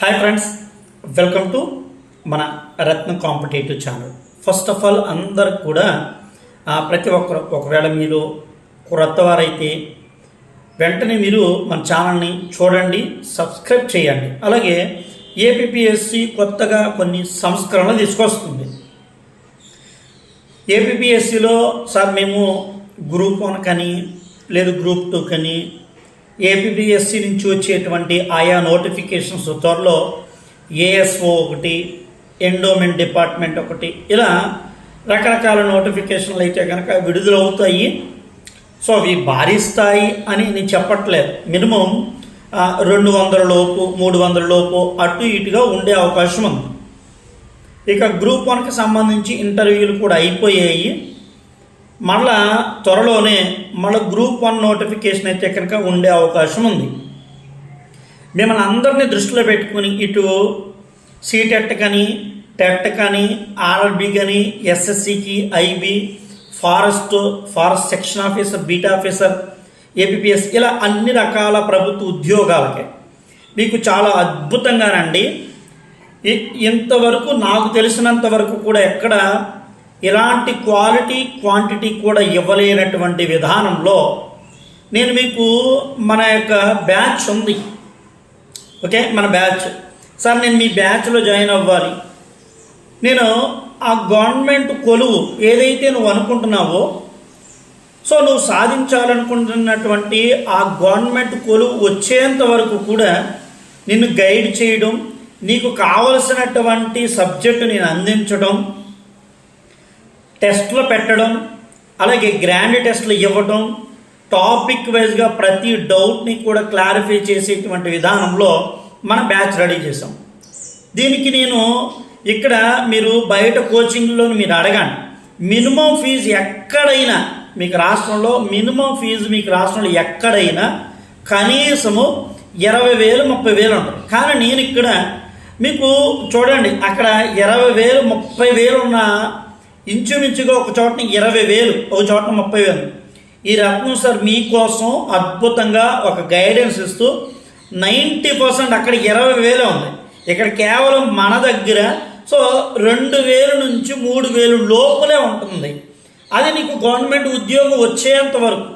Hi friends welcome to మన Ratna competitive channel first of all అందరు కూడా ప్రతి ఒక్కరు ఒకవేళ మీరు క్రొత్త వారైతే వెంటనే మీరు మన ఛానల్ని చూడండి సబ్స్క్రైబ్ చేయండి. అలాగే ఏపీఎస్సి కొత్తగా కొన్ని సంస్కరణలు తీసుకొస్తుంది. ఏపీఎస్సిలో సార్ మేము గ్రూప్ వన్ కానీ లేదు గ్రూప్ టూ కానీ ఏపీఎస్సి నుంచి వచ్చేటువంటి ఆయా నోటిఫికేషన్స్ త్వరలో ఏఎస్ఓ ఒకటి ఎండోమెంట్ డిపార్ట్మెంట్ ఒకటి ఇలా రకరకాల నోటిఫికేషన్లు అయితే కనుక విడుదలవుతాయి. సో అవి భారీ స్థాయి అని నేను చెప్పట్లేదు. మినిమం రెండు వందల లోపు మూడు వందల లోపు అటు ఇటుగా ఉండే అవకాశం ఉంది. ఇక గ్రూప్ వన్కి సంబంధించి ఇంటర్వ్యూలు కూడా అయిపోయాయి. మళ్ళా త్వరలోనే మళ్ళీ గ్రూప్ వన్ నోటిఫికేషన్ అయితే కనుక ఉండే అవకాశం ఉంది. మిమ్మల్ని అందరినీ దృష్టిలో పెట్టుకుని ఇటు సీటెట్ కానీ టెట్ కానీ ఆర్ఆర్బి కానీ ఎస్ఎస్సికి IB forest forest section officer beat officer APS ఇలా అన్ని రకాల ప్రభుత్వ ఉద్యోగాలకి. మీకు చాలా అద్భుతంగానండి ఇంతవరకు నాకు తెలిసినంత వరకు కూడా ఎక్కడ ఇలాంటి క్వాలిటీ క్వాంటిటీ కూడా ఇవ్వలేనటువంటి విధానంలో నేను మీకు మన యొక్క బ్యాచ్ ఉంది. ఓకే? మన బ్యాచ్. సార్ నేను మీ బ్యాచ్లో జాయిన్ అవ్వాలి. నేను ఆ గవర్నమెంట్ కొలువు ఏదైతే నువ్వు అనుకుంటున్నావో సో నువ్వు సాధించాలనుకుంటున్నటువంటి ఆ గవర్నమెంట్ కొలువు వచ్చేంత వరకు కూడా నిన్ను గైడ్ చేయడం నీకు కావలసినటువంటి సబ్జెక్టు నేను అందించడం టెస్ట్లు పెట్టడం అలాగే గ్రాండ్ టెస్ట్లు ఇవ్వడం టాపిక్ వైజ్గా ప్రతి డౌట్ని కూడా క్లారిఫై చేసేటువంటి విధానంలో మన బ్యాచ్ రెడీ చేసాం దీనికి నేను ఇక్కడ మీరు బయట కోచింగ్లో మీరు అడగండి. మినిమం ఫీజు ఎక్కడైనా మీకు రాష్ట్రంలో మినిమం ఫీజు మీకు రాష్ట్రంలో ఎక్కడైనా కనీసము ఇరవై వేలు ముప్పై వేలు ఉంటుంది. కానీ నేను ఇక్కడ మీకు చూడండి అక్కడ ఇరవై వేలు ముప్పై వేలు ఉన్న ఇంచుమించుగా ఒక చోటని ఇరవై వేలు ఒక చోటన ముప్పై వేలు. ఈ రత్నం సార్ మీకోసం అద్భుతంగా ఒక గైడెన్స్ ఇస్తూ నైంటీ పర్సెంట్ అక్కడ ఇరవై వేలే ఉంది. ఇక్కడ కేవలం మన దగ్గర సో రెండు వేలు నుంచి మూడు వేలు లోపలే ఉంటుంది. అది నీకు గవర్నమెంట్ ఉద్యోగం వచ్చేంత వరకు.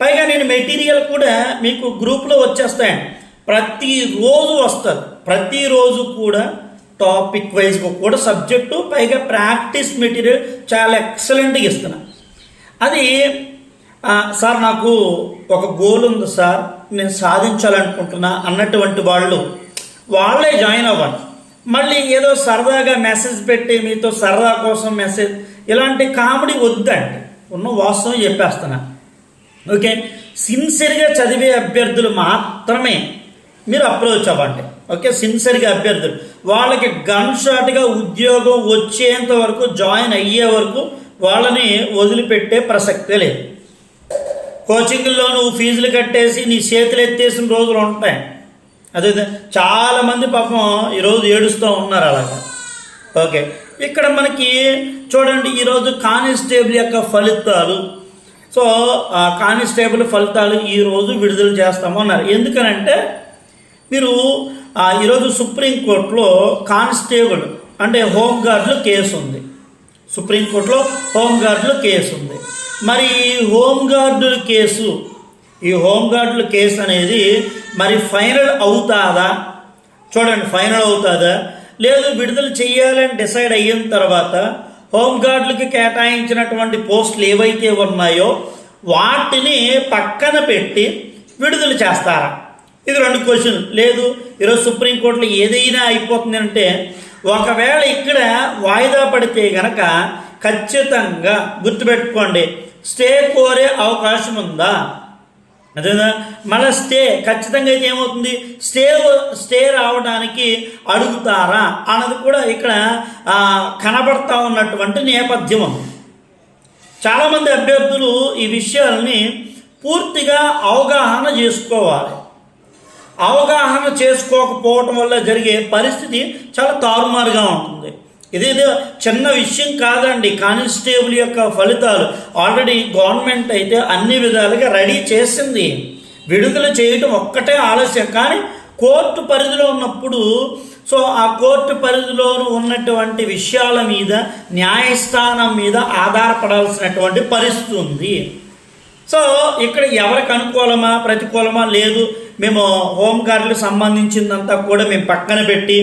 పైగా నేను మెటీరియల్ కూడా మీకు గ్రూప్లో వచ్చేస్తాయండి. ప్రతిరోజు వస్తుంది. ప్రతిరోజు కూడా టాపిక్ వైజ్గా కూడా సబ్జెక్టు పైగా ప్రాక్టీస్ మెటీరియల్ చాలా ఎక్సలెంట్గా ఇస్తున్నా. అది సార్ నాకు ఒక గోల్ ఉంది సార్ నేను సాధించాలనుకుంటున్నా అన్నటువంటి వాళ్ళు వాళ్ళే జాయిన్ అవ్వండి. మళ్ళీ ఏదో సరదాగా మెసేజ్ పెట్టి మీతో సరదా కోసం మెసేజ్ ఇలాంటి కామెడీ వద్దండి. ఉన్న వాస్తవం చెప్పేస్తున్నా. ఓకే సిన్సియర్గా చదివే అభ్యర్థులు మాత్రమే మీరు అప్రోచ్ అవ్వండి. ఓకే సిన్సియర్గా అభ్యర్థులు. వాళ్ళకి గన్ షాట్గా ఉద్యోగం వచ్చేంత వరకు జాయిన్ అయ్యే వరకు వాళ్ళని వదిలిపెట్టే ప్రసక్తే లేదు. కోచింగ్లో నువ్వు ఫీజులు కట్టేసి నీ చేతులు ఎత్తేసిన రోజులు ఉంటాయి. అదే చాలామంది పాపం ఈరోజు ఏడుస్తూ ఉన్నారు అలాగా. ఓకే ఇక్కడ మనకి చూడండి ఈరోజు కానిస్టేబుల్ యొక్క ఫలితాలు. సో కానిస్టేబుల్ ఫలితాలు ఈరోజు విడుదల చేస్తాము అన్నారు. ఎందుకనంటే మీరు ఈరోజు సుప్రీంకోర్టులో కానిస్టేబుల్ అంటే హోంగార్డులో కేసు ఉంది సుప్రీంకోర్టులో హోంగార్డులో కేసు ఉంది మరి ఈ హోంగార్డుల కేసు ఈ హోంగార్డుల కేసు అనేది మరి ఫైనల్ అవుతాదా? చూడండి ఫైనల్ అవుతుందా? లేదు విడుదల చేయాలని డిసైడ్ అయిన తర్వాత హోంగార్డులకి కేటాయించినటువంటి పోస్టులు ఏవైతే ఉన్నాయో వాటిని పక్కన పెట్టి విడుదల చేస్తారా? ఇది రెండు క్వశ్చన్. లేదు ఈరోజు సుప్రీంకోర్టులో ఏదైనా అయిపోతుంది అంటే ఒకవేళ ఇక్కడ వాయిదా పడితే గనక ఖచ్చితంగా గుర్తుపెట్టుకోండి స్టే కోరే అవకాశం ఉందా? అదేనా? మళ్ళీ స్టే ఖచ్చితంగా అయితే ఏమవుతుంది? స్టే స్టే రావడానికి అడుగుతారా? అన్నది కూడా ఇక్కడ కనబడతా ఉన్నటువంటి నేపథ్యం చాలామంది అభ్యర్థులు ఈ విషయాల్ని పూర్తిగా అవగాహన చేసుకోవాలి. అవగాహన చేసుకోకపోవటం వల్ల జరిగే పరిస్థితి చాలా తారుమారుగా ఉంటుంది. ఇదేదో చిన్న విషయం కాదండి. కానిస్టేబుల్ యొక్క ఫలితాలు ఆల్రెడీ గవర్నమెంట్ అయితే అన్ని విధాలుగా రెడీ చేసింది. విడుదల చేయటం ఒక్కటే ఆలస్యం. కానీ కోర్టు పరిధిలో ఉన్నప్పుడు సో ఆ కోర్టు పరిధిలో ఉన్నటువంటి విషయాల మీద న్యాయస్థానం మీద ఆధారపడాల్సినటువంటి పరిస్థితి ఉంది. సో ఇక్కడ ఎవరికి అనుకూలమా ప్రతికూలమా లేదు. మేము హోంగార్డులకు సంబంధించిందంతా కూడా మేము పక్కన పెట్టి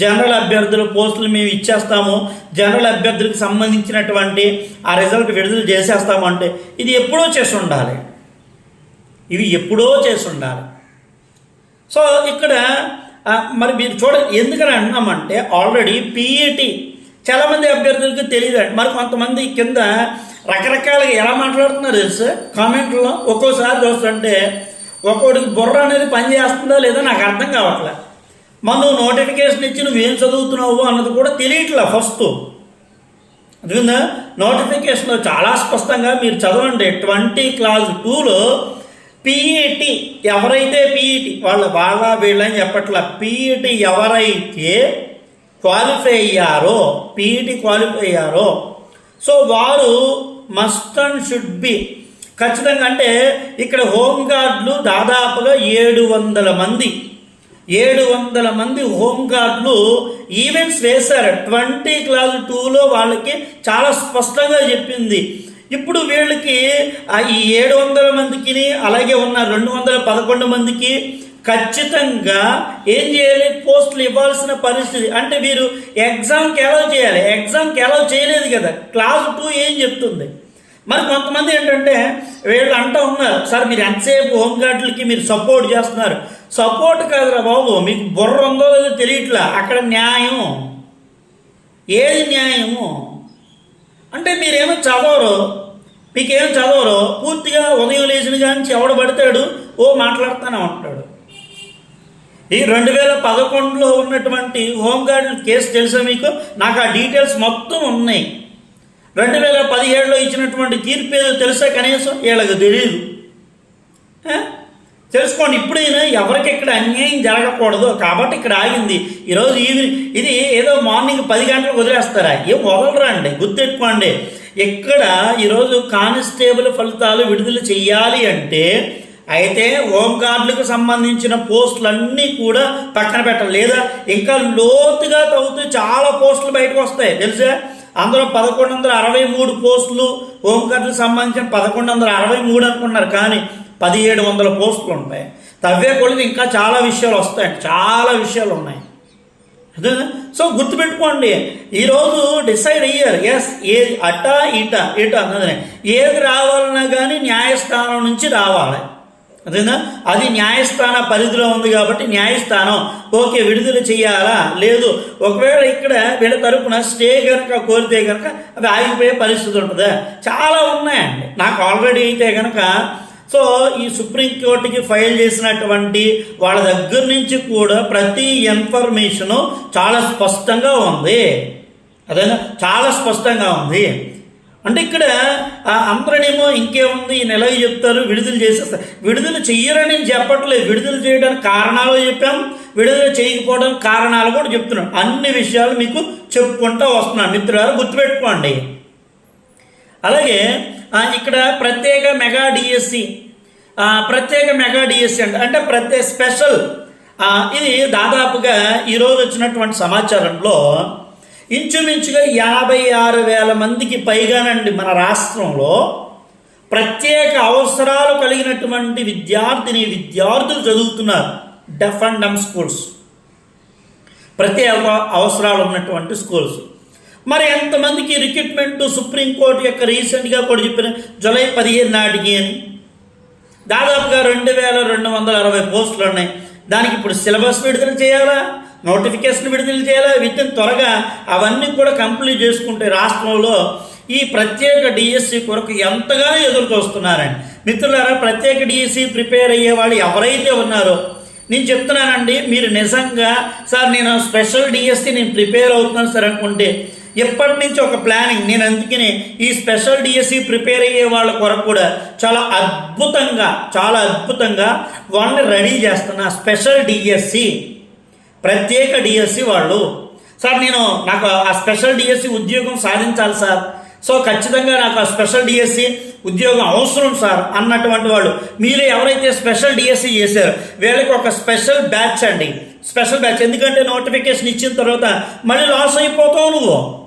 జనరల్ అభ్యర్థుల పోస్టులు మేము ఇచ్చేస్తాము. జనరల్ అభ్యర్థులకు సంబంధించినటువంటి ఆ రిజల్ట్ విడుదల చేసేస్తాము అంటే ఇది ఎప్పుడో చేసి ఉండాలి. ఇవి ఎప్పుడో చేసి ఉండాలి. సో ఇక్కడ మరి మీరు చూడండి ఎందుకని అంటున్నామంటే ఆల్రెడీ పీఈటీ చాలామంది అభ్యర్థులకు తెలియదు. మరి కొంతమంది కింద రకరకాలుగా ఎలా మాట్లాడుతున్నారు తెలుసు? కామెంట్లో ఒక్కోసారి చూస్తుంటే ఒక్కోడికి బుర్ర అనేది పని చేస్తుందా లేదా నాకు అర్థం కావట్లే. మనం నోటిఫికేషన్ ఇచ్చి నువ్వేం చదువుతున్నావు అన్నది కూడా తెలియట్లే ఫస్ట్. అర్థమైందా? నోటిఫికేషన్లో చాలా స్పష్టంగా మీరు చదవండి. ట్వంటీ క్లాస్ టూలో పీఈటి ఎవరైతే పీఈటి వాళ్ళ వాళ్ళ వీళ్ళని చెప్పట్ల. పీఈటి ఎవరైతే క్వాలిఫై అయ్యారో పీఈటి క్వాలిఫై అయ్యారో సో వారు మస్ట్ అండ్ షుడ్ బి ఖచ్చితంగా అంటే ఇక్కడ హోంగార్డులు దాదాపుగా ఏడు వందల మంది. ఏడు వందల మంది హోంగార్డులు ఈవెంట్స్ వేశారు. ట్వంటీ క్లాస్ టూలో వాళ్ళకి చాలా స్పష్టంగా చెప్పింది. ఇప్పుడు వీళ్ళకి ఈ ఏడు వందల మందికి అలాగే ఉన్న రెండు వందల పదకొండు మందికి ఖచ్చితంగా ఏం చేయాలి? పోస్టులు ఇవ్వాల్సిన పరిస్థితి. అంటే వీరు ఎగ్జామ్కి ఎలా చేయాలి. ఎగ్జామ్కి ఎలా చేయలేదు కదా. క్లాస్ టూ ఏం చెప్తుంది? మరి కొంతమంది ఏంటంటే వీళ్ళు అంటూ ఉన్నారు సార్ మీరు ఎంతసేపు హోంగార్డులకి మీరు సపోర్ట్ చేస్తున్నారు? సపోర్ట్ కాదురా బాబు మీకు బుర్ర ఉందో లేదో తెలియట్లా అక్కడ న్యాయం. ఏది న్యాయము? అంటే మీరేమో చదవరు మీకేం చదవరు పూర్తిగా ఉదయం లేచిన కానీ ఎవడు పడతాడు? ఓ మాట్లాడుతానే ఉంటాడు ఈ రెండు వేల పదకొండులో ఉన్నటువంటి హోంగార్డు కేసు తెలుసా మీకు? నాకు ఆ డీటెయిల్స్ మొత్తం ఉన్నాయి. రెండు వేల పదిహేడులో చేసినటువంటి తీర్పు ఏదో తెలుసా కనీసం? వీళ్ళకి తెలియదు తెలుసుకోండి ఇప్పుడైనా ఎవరికి ఇక్కడ అన్యాయం జరగకూడదు. కాబట్టి ఇక్కడ ఆగింది. ఈరోజు ఈవినింగ్ ఇది ఏదో మార్నింగ్ పది గంటలకు వదిలేస్తారా? ఏం వదలరండి అండి గుర్తెట్టుకోండి. ఇక్కడ ఈరోజు కానిస్టేబుల్ ఫలితాలు విడుదల చెయ్యాలి అంటే అయితే హోంగార్డులకు సంబంధించిన పోస్టులన్నీ కూడా పక్కన పెట్టాలి. లేదా ఇంకా లోతుగా తవ్వుతూ చాలా పోస్టులు బయటకు వస్తాయి. తెలుసా? అందులో పదకొండు వందల అరవై మూడు పోస్టులు హోంగార్డులకు సంబంధించిన పదకొండు వందల అరవై మూడు అనుకున్నారు కానీ పదిహేడు వందల పోస్టులు ఉంటాయి. తవ్వే కొలిది ఇంకా చాలా విషయాలు వస్తాయి చాలా విషయాలు ఉన్నాయి. సో గుర్తుపెట్టుకోండి ఈరోజు డిసైడ్ అయ్యారు ఎస్ ఏది అట ఇట ఇట అన్నది. ఏది రావాలన్నా కానీ న్యాయస్థానం నుంచి రావాలి. అదేనా? అది న్యాయస్థాన పరిధిలో ఉంది కాబట్టి న్యాయస్థానం. ఓకే విడుదల చేయాలా? లేదు. ఒకవేళ ఇక్కడ వీళ్ళ తరపున స్టే కనుక కోరితే కనుక అవి ఆగిపోయే పరిస్థితి ఉంటుందా? చాలా ఉన్నాయండి. నాకు ఆల్రెడీ అయితే కనుక సో ఈ సుప్రీంకోర్టుకి ఫైల్ చేసినటువంటి వాళ్ళ దగ్గర నుంచి కూడా ప్రతి ఇన్ఫర్మేషను చాలా స్పష్టంగా ఉంది. అదేనా? చాలా స్పష్టంగా ఉంది. అంటే ఇక్కడ ఆ అందరనేమో ఇంకేముంది? ఈ నెలకి చెప్తారు విడుదల చేసేస్తారు. విడుదల చెయ్యరని చెప్పట్లేదు. విడుదల చేయడానికి కారణాలు చెప్పాం. విడుదల చేయకపోవడానికి కారణాలు కూడా చెప్తున్నాం. అన్ని విషయాలు మీకు చెప్పుకుంటూ వస్తున్నాను మిత్రులారా గుర్తుపెట్టుకోండి. అలాగే ఇక్కడ ప్రత్యేక మెగా డిఎస్సి ప్రత్యేక మెగా డిఎస్సి అంటే అంటే ప్రత్యేక స్పెషల్. ఇది దాదాపుగా ఈరోజు వచ్చినటువంటి సమాచారంలో ఇంచుమించుగా యాభై ఆరు వేల మందికి పైగానండి మన రాష్ట్రంలో ప్రత్యేక అవసరాలు కలిగినటువంటి విద్యార్థిని విద్యార్థులు చదువుతున్నారు. Deaf and dumb schools. ప్రత్యేక అవసరాలు ఉన్నటువంటి స్కూల్స్. మరి ఎంతమందికి రిక్రూట్మెంట్ సుప్రీంకోర్టు యొక్క రీసెంట్గా కూడా చెప్పిన జూలై పదిహేను నాటికి అని? దాదాపుగా రెండు వేల రెండు వందల అరవై పోస్టులు ఉన్నాయి. దానికి ఇప్పుడు సిలబస్ విడుదల చేయాలా? నోటిఫికేషన్ విడుదల చేయాలి విత్ త్వరగా అవన్నీ కూడా కంప్లీట్ చేసుకుంటే రాష్ట్రంలో ఈ ప్రత్యేక డిఎస్సి కొరకు ఎంతగానో ఎదురు చూస్తున్నారండి. మిత్రులారా ప్రత్యేక డిఎస్సి ప్రిపేర్ అయ్యే వాళ్ళు ఎవరైతే ఉన్నారో నేను చెప్తున్నానండి మీరు నిజంగా సార్ నేను స్పెషల్ డిఎస్సి నేను ప్రిపేర్ అవుతున్నాను సార్ అనుకుంటే ఎప్పటి నుంచి ఒక ప్లానింగ్ నేను అందుకనే ఈ స్పెషల్ డిఎస్సి ప్రిపేర్ అయ్యే వాళ్ళ కొరకు కూడా చాలా అద్భుతంగా చాలా అద్భుతంగా వాళ్ళని రెడీ చేస్తున్నా స్పెషల్ డిఎస్సి ప్రత్యేక డిఎస్సి వాళ్ళు. సార్ నేను నాకు ఆ స్పెషల్ డిఎస్సి ఉద్యోగం సాధించాలి సార్. సో ఖచ్చితంగా నాకు ఆ స్పెషల్ డిఎస్సి ఉద్యోగం అవసరం సార్ అన్నటువంటి వాళ్ళు. మీరు ఎవరైతే స్పెషల్ డిఎస్సి చేశారో వీళ్ళకి ఒక స్పెషల్ బ్యాచ్ అండి. Special batch. ఎందుకంటే నోటిఫికేషన్ ఇచ్చిన తర్వాత మళ్ళీ లాస్ అయిపోతావు నువ్వు.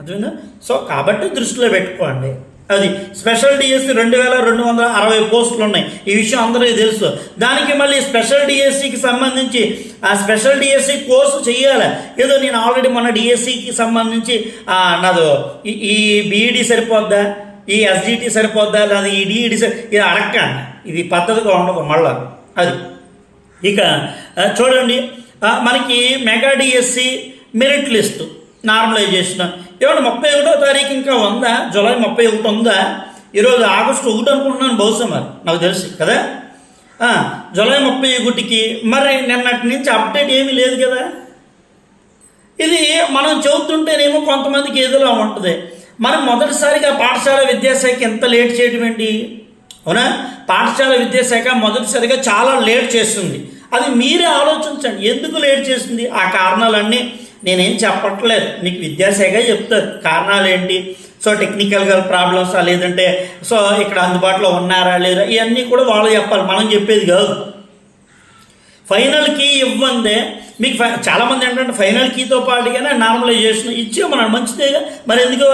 అర్థమైందా? సో కాబట్టి దృష్టిలో పెట్టుకోండి. అది స్పెషల్ డిఎస్సి రెండు వేల రెండు వందల అరవై పోస్టులు ఉన్నాయి ఈ విషయం అందరికీ తెలుసు. దానికి మళ్ళీ స్పెషల్ డిఎస్సికి సంబంధించి ఆ స్పెషల్ డిఎస్సి కోర్సు చేయాలి ఏదో నేను ఆల్రెడీ మొన్న డిఎస్సికి సంబంధించి నాదో ఈ- ఈ బీఈడి సరిపోద్దా? ఈ ఎస్జిటి సరిపోద్దా? లేదా ఈ డిఈడి సరి ఇది అడక్క. ఇది పద్ధతిగా ఉండదు మళ్ళా. అది. ఇక చూడండి. మనకి mega DSC merit list. Normalisation. ఏమంటే ముప్పై ఒకటో తారీఖు ఇంకా ఉందా? జూలై ముప్పై ఒకటి ఉందా? ఈరోజు ఆగస్టు ఒకటి అనుకుంటున్నాను బహుశా మరి. నాకు తెలుసు కదా? జులై జూలై ముప్పై ఒకటికి మరి నిన్నటి నుంచి అప్డేట్ ఏమీ లేదు కదా? ఇది మనం చదువుతుంటేనేమో కొంతమందికి ఏదోలా ఉంటుంది. మనం మొదటిసారిగా పాఠశాల విద్యాశాఖ ఎంత లేట్ చేయడం ఏంటి? అవునా? పాఠశాల విద్యాశాఖ మొదటిసారిగా చాలా లేట్ చేస్తుంది. అది మీరే ఆలోచించండి. ఎందుకు లేట్ చేస్తుంది? ఆ కారణాలన్నీ నేనేం చెప్పట్లేదు. మీకు విద్యాశాఖ చెప్తారు. కారణాలు ఏంటి? సో టెక్నికల్గా ప్రాబ్లమ్స్ లేదంటే సో ఇక్కడ అందుబాటులో ఉన్నారా లేదా? ఇవన్నీ కూడా వాళ్ళు చెప్పాలి. మనం చెప్పేది కాదు. ఫైనల్ కీ ఇవ్వందే. మీకు చాలామంది ఏంటంటే ఫైనల్ కీతో పాటుగానే నార్మలైజేషన్ ఇచ్చేమన్నాడు మంచిదేగా. మరి ఎందుకు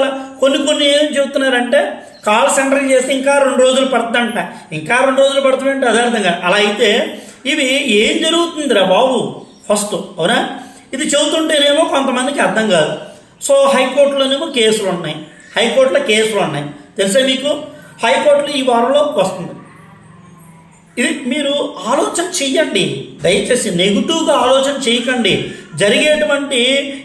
కొన్ని కొన్ని ఏం చెబుతున్నారంటే కాల్ సెంటర్కి చేస్తే ఇంకా రెండు రోజులు పడుతుందంట. ఇంకా రెండు రోజులు పడుతుందంటే అదే అర్థం కాదు. అలా అయితే ఇవి ఏం జరుగుతుందిరా బాబు? ఫస్ట్ అవునా? ఇది చెబుతుంటేనేమో కొంతమందికి అర్థం కాదు. సో హైకోర్టులోనేమో కేసులు ఉన్నాయి. హైకోర్టులో కేసులు ఉన్నాయి. తెలుసా మీకు? హైకోర్టులో ఈ వారంలో వస్తుంది. ఇది మీరు ఆలోచన చెయ్యండి. దయచేసి నెగిటివ్గా ఆలోచన చేయకండి జరిగేటువంటి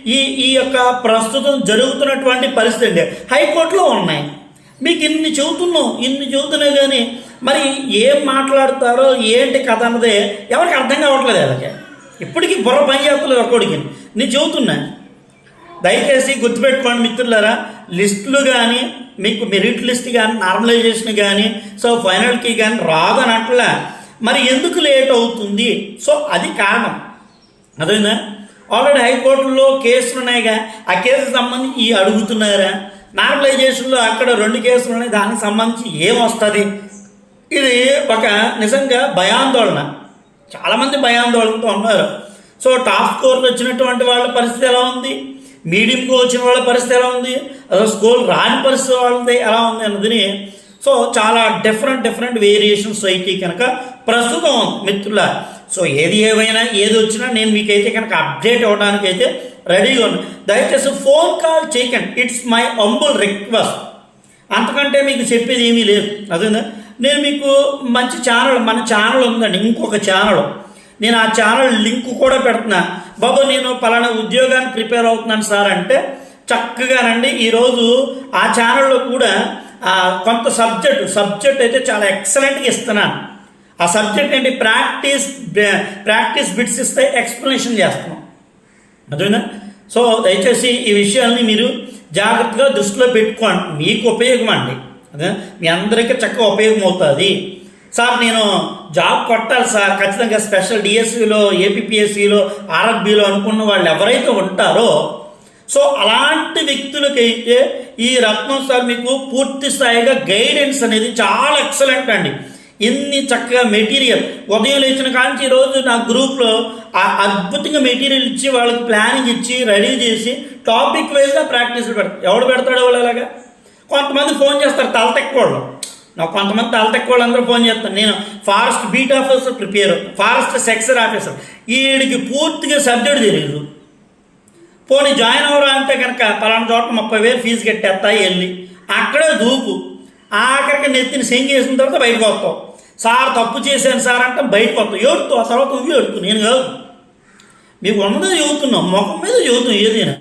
ఈ ఈ యొక్క ప్రస్తుతం జరుగుతున్నటువంటి పరిస్థితి అండి. హైకోర్టులో ఉన్నాయి. మీకు ఇన్ని చెబుతున్నాం ఇన్ని చెబుతున్నా కానీ మరి ఏం మాట్లాడతారో ఏంటి కథ అన్నదే ఎవరికి అర్థం కావట్లేదు వాళ్ళకి. ఇప్పటికీ బుర్ర పని చేస్తలేదు ఒక్కడికి నేను చెబుతున్నా దయచేసి గుర్తుపెట్టుకోండి మిత్రులారా లిస్టులు కానీ మీకు మెరిట్ లిస్ట్ కానీ నార్మలైజేషన్ కానీ సో ఫైనల్కి కానీ రాదని అట్లా మరి ఎందుకు లేట్ అవుతుంది? సో అది కారణం. అదేనా? ఆల్రెడీ హైకోర్టులో కేసులు ఉన్నాయిగా ఆ కేసుకు సంబంధించి అడుగుతున్నారా? నార్మలైజేషన్లో అక్కడ రెండు కేసులు ఉన్నాయి దానికి సంబంధించి ఏమొస్తుంది ఇది ఒక నిజంగా భయాందోళన. చాలామంది భయాందోళనతో ఉన్నారు. సో టాప్ స్కోర్లు వచ్చినటువంటి వాళ్ళ పరిస్థితి ఎలా ఉంది? మీడియంకి వచ్చిన వాళ్ళ పరిస్థితి ఎలా ఉంది? అసలు స్కోర్ రాని పరిస్థితి వాళ్ళది ఎలా ఉంది అన్నది సో చాలా డిఫరెంట్ డిఫరెంట్ వేరియేషన్స్ అయితే కనుక ప్రస్తుతం ఉంది మిత్రుల సో ఏది ఏమైనా ఏది వచ్చినా నేను మీకైతే కనుక అప్డేట్ అవ్వడానికి అయితే రెడీగా ఉన్నాను. దయచేసి ఫోన్ కాల్ చేయకండి. ఇట్స్ మై అంబుల్ రిక్వెస్ట్ అంతకంటే మీకు చెప్పేది ఏమీ లేదు. అదేనా? నేను మీకు మంచి ఛానల్ మన ఛానల్ ఉందండి ఇంకొక ఛానల్ నేను ఆ ఛానల్ లింక్ కూడా పెడుతున్నా. బాబు నేను పలానా ఉద్యోగానికి ప్రిపేర్ అవుతున్నాను సార్ అంటే చక్కగానండి ఈరోజు ఆ ఛానల్లో కూడా కొంత సబ్జెక్ట్ సబ్జెక్ట్ అయితే చాలా ఎక్సలెంట్గా ఇస్తున్నాను. ఆ సబ్జెక్ట్ ఏంటి? ప్రాక్టీస్ ప్రాక్టీస్ బిట్స్ ఇస్తే ఎక్స్ప్లెనేషన్ చేస్తున్నాం. అదేనా సో దయచేసి ఈ విషయాల్ని మీరు జాగ్రత్తగా దృష్టిలో పెట్టుకోండి. మీకు ఉపయోగం అండి. మీ అందరికీ చక్కగా ఉపయోగం అవుతుంది సార్ నేను జాబ్ కొట్టాలి సార్. ఖచ్చితంగా స్పెషల్ డిఎస్సిలో ఏపీఎస్సిలో ఆర్ఎఫ్బిలో అనుకున్న వాళ్ళు ఎవరైతే ఉంటారో సో అలాంటి వ్యక్తులకైతే ఈ రత్నం సార్ మీకు పూర్తి స్థాయిగా గైడెన్స్ అనేది చాలా ఎక్సలెంట్ అండి. ఎన్ని చక్కగా మెటీరియల్. ఉదయం లేచిన కాంచి ఈరోజు నా గ్రూప్లో ఆ అద్భుతంగా మెటీరియల్ ఇచ్చి వాళ్ళకి ప్లానింగ్ ఇచ్చి రెడీ చేసి టాపిక్ వైజ్గా ప్రాక్టీస్ పెడతారు. ఎవడు పెడతాడు వాళ్ళు అలాగా? కొంతమంది ఫోన్ చేస్తారు తల తెక్కోళ్ళు నాకు కొంతమంది తల తెక్కోళ్ళు అందరూ ఫోన్ చేస్తాను నేను forest beat officer prepare forest section officer. వీడికి పూర్తిగా సబ్జెక్ట్ తెలియదు పోనీ జాయిన్ అవ్వరా అంటే కనుక పలానా చోట ముప్పై వేలు ఫీజు కట్టేస్తా వెళ్ళి. అక్కడే దూకు. ఆఖరికి నెత్తిని సెంగేసిన తర్వాత బయటకు వస్తావు. సార్ తప్పు చేశాను సార్ అంటే బయటకు వస్తావు. ఏడుతావు. ఆ తర్వాత నువ్వు ఏడుతు నేను కాదు. మీకు ఉన్నదో చదువుతున్నావు. ముఖం మీద చదువుతాం ఏదైనా.